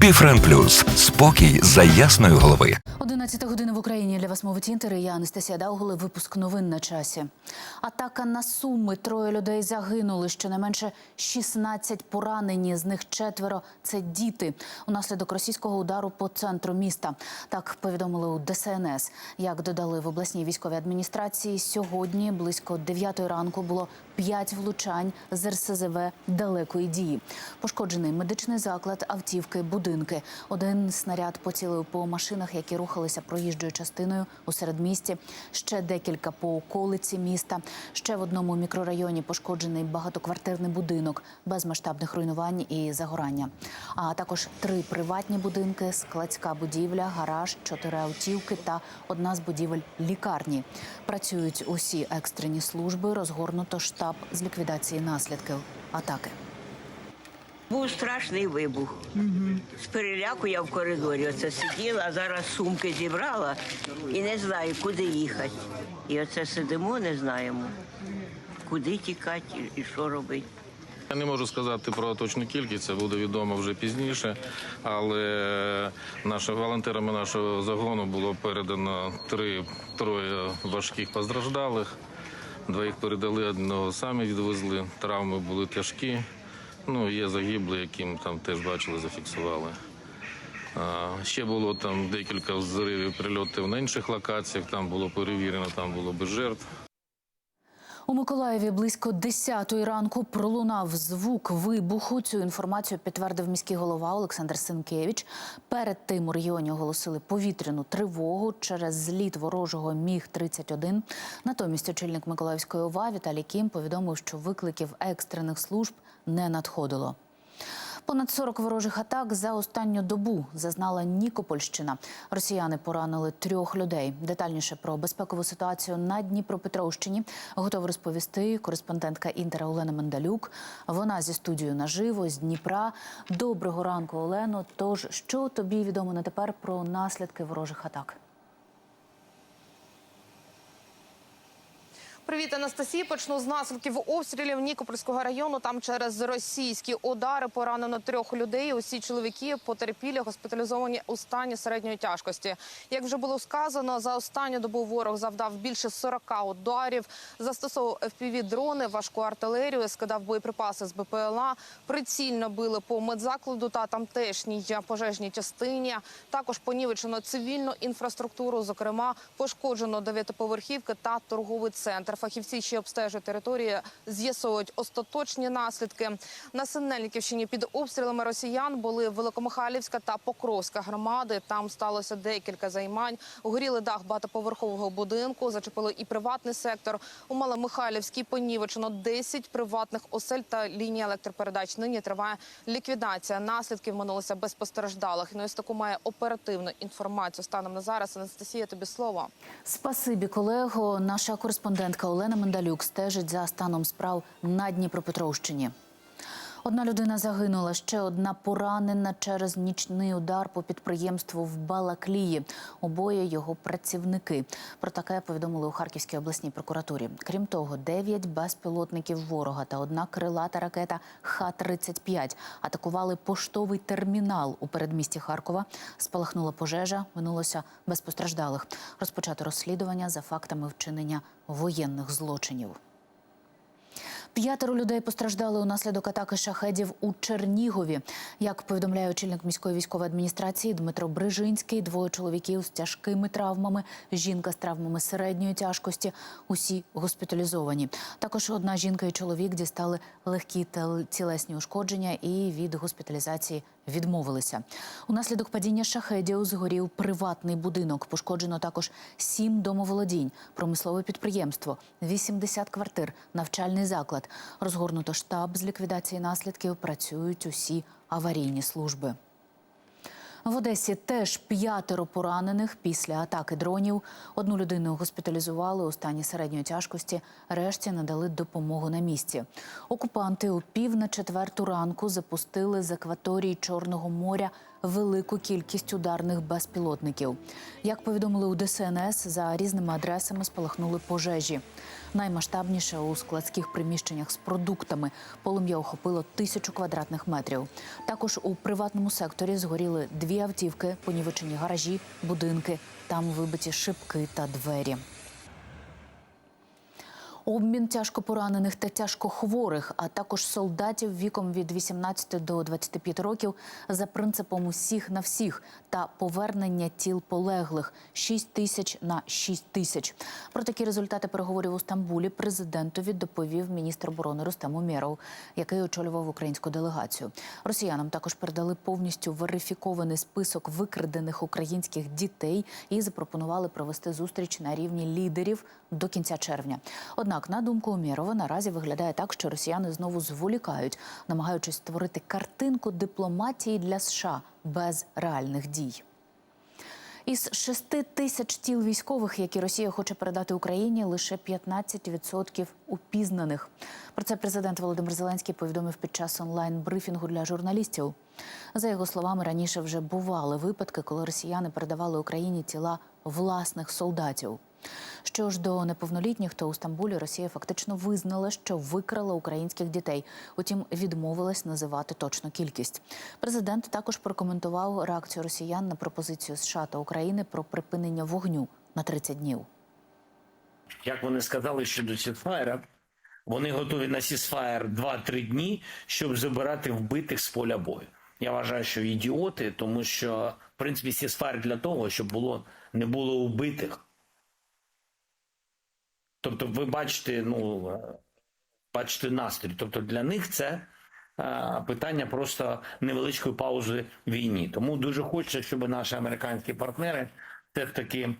Біфрен Плюс спокій за ясної голови. 11 година в Україні для вас мовить інтер. Я Анастасія Даугули. Випуск новин на часі. Атака на Суми. Троє людей загинули. Щонайменше 16 поранені. З них четверо це діти. Унаслідок російського удару по центру міста. Так повідомили у ДСНС. Як додали в обласній військовій адміністрації, сьогодні близько 9 ранку було 5 влучань з РСЗВ далекої дії. Пошкоджений медичний заклад, автівки, будинки. Один снаряд поцілив по машинах, які рухалися проїжджою частиною у середмісті. Ще декілька по околиці міста. Ще в одному мікрорайоні пошкоджений багатоквартирний будинок без масштабних руйнувань і загорання. А також три приватні будинки, складська будівля, гараж, чотири автівки та одна з будівель лікарні. Працюють усі екстрені служби. Розгорнуто штаб з ліквідації наслідків атаки. Був страшний вибух. З переляку я в коридорі оце сиділа, а зараз сумки зібрала і не знаю, куди їхати. І оце сидимо, не знаємо, куди тікати і що робити. Я не можу сказати про точну кількість, це буде відомо вже пізніше. Але нашими волонтерами нашого загону було передано три троє важких постраждалих. Двоїх передали, одного самі відвезли. Травми були тяжкі. Ну, є загиблі, яким там теж бачили, зафіксували. А, Ще було там декілька взривів, прильотів на інших локаціях. Там було перевірено, там було без жертв. У Миколаєві близько 10-ї ранку пролунав звук вибуху. Цю інформацію підтвердив міський голова Олександр Сенкевич. Перед тим у регіоні оголосили повітряну тривогу через зліт ворожого міг 31 Натомість очільник Миколаївської ОВА Віталій Кім повідомив, що викликів екстрених служб не надходило. Понад 40 ворожих атак за останню добу зазнала Нікопольщина. Росіяни поранили трьох людей. Детальніше про безпекову ситуацію на Дніпропетровщині готова розповісти кореспондентка Інтера Олена Мендалюк. Вона зі студією наживо з Дніпра. Доброго ранку, Олено. Тож що тобі відомо на тепер про наслідки ворожих атак? Привіт, Анастасія. Почну з наслідків обстрілів Нікопольського району. Там через російські удари поранено трьох людей. Усі чоловіки потерпілі, госпіталізовані у стані середньої тяжкості. Як вже було сказано, за останню добу ворог завдав більше 40 ударів, застосовував FPV-дрони, важку артилерію, скидав боєприпаси з БПЛА, прицільно били по медзакладу та тамтешній пожежній частині. Також понівечено цивільну інфраструктуру, зокрема пошкоджено дев'ятиповерхівки та торговий центр. Фахівці, що обстежують території, з'ясовують остаточні наслідки. На Синельниківщині під обстрілами росіян були Великомихайлівська та Покровська громади. Там сталося декілька займань. Угоріли дах багатоповерхового будинку, зачепили і приватний сектор. У Маломихайлівській понівечено 10 приватних осель та лінії електропередач. Нині триває ліквідація. Наслідків минулося без постраждалих. Ну, ось таку має оперативну інформацію станом на зараз. Анастасія, тобі слово. Спасибі, колего. Наша кореспондентка Олена Мендалюк стежить за станом справ на Дніпропетровщині. Одна людина загинула, ще одна поранена через нічний удар по підприємству в Балаклії. Обоє його працівники. Про таке повідомили у Харківській обласній прокуратурі. Крім того, дев'ять безпілотників ворога та одна крилата ракета Х-35 атакували поштовий термінал у передмісті Харкова. Спалахнула пожежа, минулося без постраждалих. Розпочато розслідування за фактами вчинення воєнних злочинів. П'ятеро людей постраждали унаслідок атаки шахедів у Чернігові. Як повідомляє очільник міської військової адміністрації Дмитро Брижинський, двоє чоловіків з тяжкими травмами, жінка з травмами середньої тяжкості. Усі госпіталізовані. Також одна жінка і чоловік дістали легкі тілесні ушкодження і від госпіталізації відмовилися. Унаслідок падіння шахедів згорів приватний будинок. Пошкоджено також сім домоволодінь, промислове підприємство, 80 квартир, навчальний заклад. Розгорнуто штаб з ліквідації наслідків. Працюють усі аварійні служби. В Одесі теж п'ятеро поранених після атаки дронів. Одну людину госпіталізували у стані середньої тяжкості. Решті надали допомогу на місці. Окупанти у пів на четверту ранку запустили з акваторії Чорного моря велику кількість ударних безпілотників. Як повідомили у ДСНС, за різними адресами спалахнули пожежі. Наймасштабніше у складських приміщеннях з продуктами полум'я охопило тисячу квадратних метрів. Також у приватному секторі згоріли дві автівки, понівечені гаражі, будинки. Там вибиті шибки та двері. Обмін тяжко поранених та тяжко хворих, а також солдатів віком від 18 до 25 років за принципом усіх на всіх та повернення тіл полеглих 6 тисяч на 6 тисяч. Про такі результати переговорів у Стамбулі президентові доповів міністр оборони Рустем Умєров, який очолював українську делегацію. Росіянам також передали повністю верифікований список викрадених українських дітей і запропонували провести зустріч на рівні лідерів до кінця червня. Однак, на думку Умєрова, наразі виглядає так, що росіяни знову зволікають, намагаючись створити картинку дипломатії для США без реальних дій. Із 6 тисяч тіл військових, які Росія хоче передати Україні, лише 15% упізнаних. Про це президент Володимир Зеленський повідомив під час онлайн-брифінгу для журналістів. За його словами, раніше вже бували випадки, коли росіяни передавали Україні тіла власних солдатів. Що ж до неповнолітніх, то у Стамбулі Росія фактично визнала, що викрала українських дітей. Утім, відмовилась називати точну кількість. Президент також прокоментував реакцію росіян на пропозицію США та України про припинення вогню на 30 днів. як вони сказали щодо сісфаєра, вони готові на сісфаєр 2-3 дні, щоб забирати вбитих з поля бою. Я вважаю, що ідіоти, тому що в принципі сісфаєр для того, щоб було не було вбитих. Тобто, ви бачите, ну е, бачите настрій. Тобто для них це е, питання просто невеличкої паузи в війні. Тому дуже хочеться, щоб наші американські партнери все таки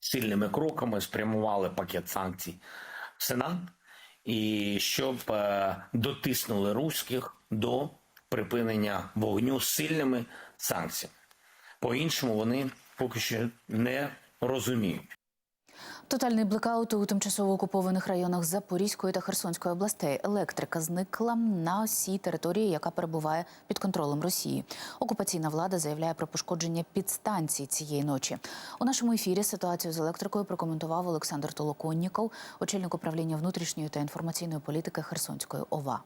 сильними кроками спрямували пакет санкцій в Сенат і щоб е, дотиснули руських до припинення вогню сильними санкціями. По-іншому вони поки що не розуміють. Тотальний блекаут у тимчасово окупованих районах Запорізької та Херсонської областей. Електрика зникла на всій території, яка перебуває під контролем Росії. Окупаційна влада заявляє про пошкодження підстанцій цієї ночі. У нашому ефірі ситуацію з електрикою прокоментував Олександр Толоконніков, очільник управління внутрішньої та інформаційної політики Херсонської ОВА.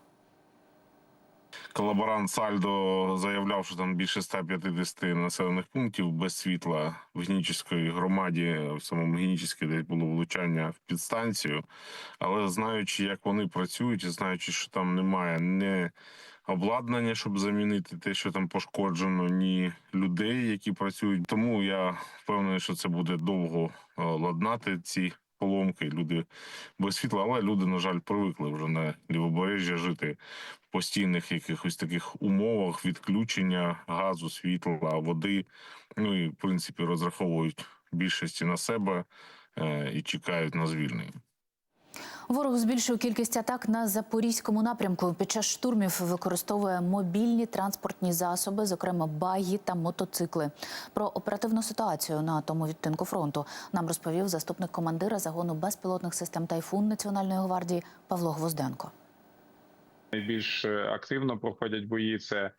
Колаборант Сальдо заявляв, що там більше 150 населених пунктів без світла в Генічеській громаді, в самому Генічеській, де було влучання в підстанцію. Але знаючи, як вони працюють, і знаючи, що там немає ні обладнання, щоб замінити те, що там пошкоджено, ні людей, які працюють. Тому я впевнений, що це буде довго е, ладнати ці поломки. Люди без світла, але люди, на жаль, привикли вже на лівобережжя жити в постійних якихось таких умовах відключення газу, світла, води. Ну і в принципі розраховують більшості на себе е, і чекають на звільнення. Ворог збільшив кількість атак на запорізькому напрямку. Під час штурмів використовує мобільні транспортні засоби, зокрема багі та мотоцикли. Про оперативну ситуацію на тому відтинку фронту нам розповів заступник командира загону безпілотних систем Тайфун Національної гвардії Павло Гвозденко. найбільш е, активно проходять бої. Це е,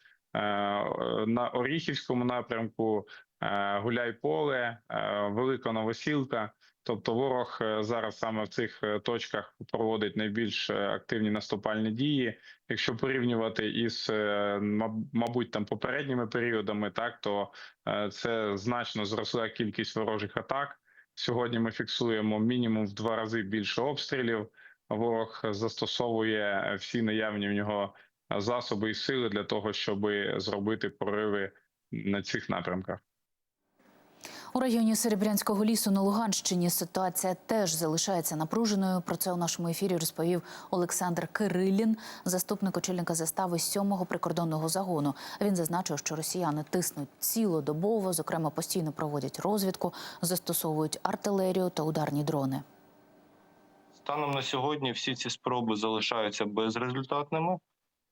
на Оріхівському напрямку, е, Гуляйполе, е, Велика Новосілка. Тобто, ворог е, зараз саме в цих е, точках проводить найбільш е, активні наступальні дії. Якщо порівнювати із, мабуть, там попередніми періодами, так то це значно зросла кількість ворожих атак. Сьогодні ми фіксуємо мінімум в два рази більше обстрілів ворог застосовує всі наявні в нього засоби і сили для того, щоб зробити прориви на цих напрямках. У районі Серебрянського лісу на Луганщині ситуація теж залишається напруженою. Про це у нашому ефірі розповів Олександр Кирилін, заступник очільника застави 7-го прикордонного загону. Він зазначив, що росіяни тиснуть цілодобово, зокрема постійно проводять розвідку, застосовують артилерію та ударні дрони. Станом на сьогодні всі ці спроби залишаються безрезультатними,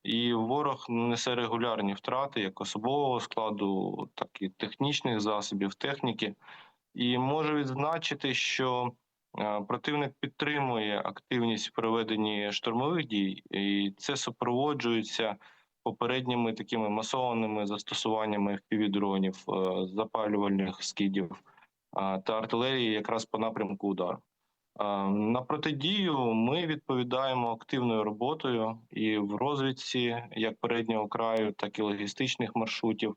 і ворог несе регулярні втрати як особового складу, так і технічних засобів, техніки. І можу відзначити, що е, противник підтримує активність в проведенні штурмових дій, і це супроводжується попередніми такими масованими застосуваннями впівдронів, е, запалювальних скидів е, та артилерії якраз по напрямку удару. На протидію ми відповідаємо активною роботою і в розвідці як переднього краю, так і логістичних маршрутів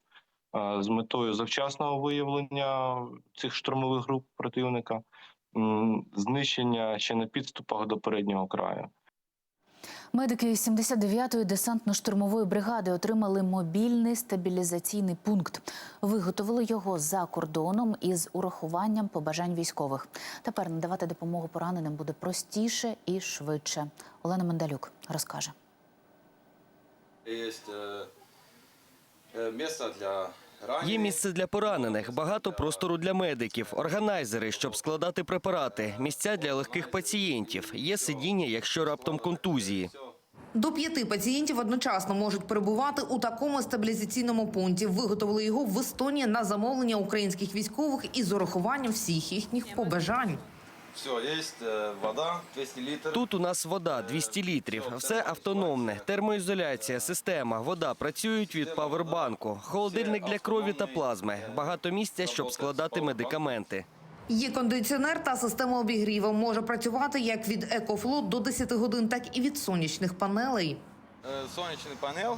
з метою завчасного виявлення цих штурмових груп противника, знищення ще на підступах до переднього краю. Медики 79-ї десантно-штурмової бригади отримали мобільний стабілізаційний пункт. Виготовили його за кордоном із урахуванням побажань військових. Тепер надавати допомогу пораненим буде простіше і швидше. Олена Мендалюк розкаже. Есть э, э, место для раненых. Є місце для поранених, багато простору для медиків, органайзери, щоб складати препарати, місця для легких пацієнтів. Є сидіння, якщо раптом контузії. До п'яти пацієнтів одночасно можуть перебувати у такому стабілізаційному пункті. Виготовили його в Естонії на замовлення українських військових із урахуванням всіх їхніх побажань. Все, есть э, вода 200 литров. Тут у нас вода 200 літрів. Все автономне, термоізоляція, система, вода працюють від павербанку, холодильник для крові та плазми. Багато місця, щоб складати медикаменти. Є кондиціонер та система обігріву. Може працювати як від екофлот до 10 годин, так і від сонячних панелей. Э, солнечный панел. э,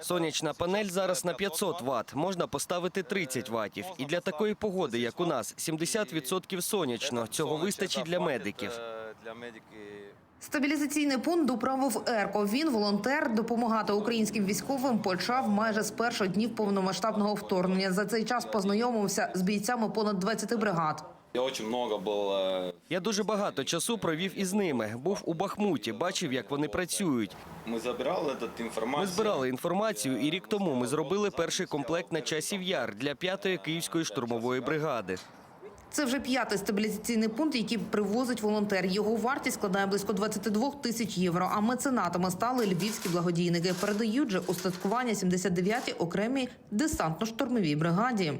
Сонячна панель зараз на 500 Вт, можна поставити 30 ватів. І для такої погоди, як у нас, 70% сонячно. Цього вистачить для медиків. Стабілізаційний пункт доправив Ерко. Він волонтер допомагати українським військовим почав майже з перших днів повномасштабного вторгнення. За цей час познайомився з бійцями понад 20 бригад. Я очень много был э, Я дуже багато часу провів із ними. Був у Бахмуті, бачив, як вони працюють. Мы забирали этот информацию. Ми збирали інформацію, і рік тому ми зробили перший комплект на часів яр для п'ятої київської штурмової бригади. Це вже п'ятий стабілізаційний пункт, який привозить волонтер. Його вартість складає близько 22 тисяч євро. А меценатами стали львівські благодійники. Передають же устаткування 79-й окремій десантно-штурмовій бригаді.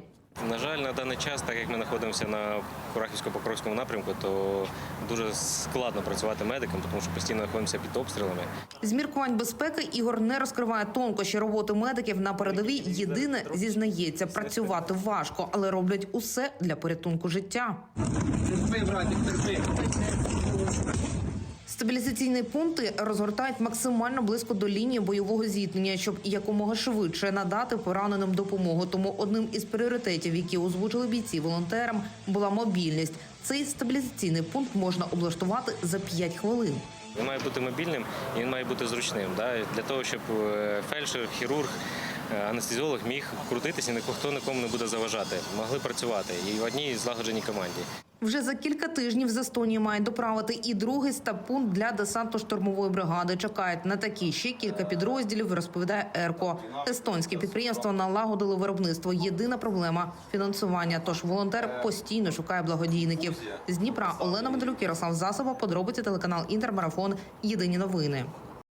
На жаль, на даний час, так як ми знаходимося на Курахівсько-Покровському напрямку, то дуже складно працювати медикам, тому що постійно знаходимося під обстрілами. З міркувань безпеки Ігор не розкриває тонкощі роботи медиків на передовій. Єдине зізнається, працювати важко, але роблять усе для порятунку життя. Стабілізаційні пункти розгортають максимально близько до лінії бойового зіткнення, щоб якомога швидше надати пораненим допомогу. Тому одним із пріоритетів, які озвучили бійці волонтерам, була мобільність. Цей стабілізаційний пункт можна облаштувати за 5 хвилин. Він має бути мобільним і він має бути зручним. Да? Для того, щоб е, фельдшер, хірург, анестезіолог міг крутитися, ніхто нікому не буде заважати. Могли працювати і в одній злагодженій команді. Вже за кілька тижнів з Естонії мають доправити і другий стаб-пункт для десантно-штурмової бригади. Чекають на такі ще кілька підрозділів. Розповідає Ерко. Естонське підприємство налагодили виробництво. Єдина проблема фінансування. Тож волонтер постійно шукає благодійників. З Дніпра Олена Медалюк, Ярослав Засоба. Подробиці телеканал Інтермарафон. Єдині новини.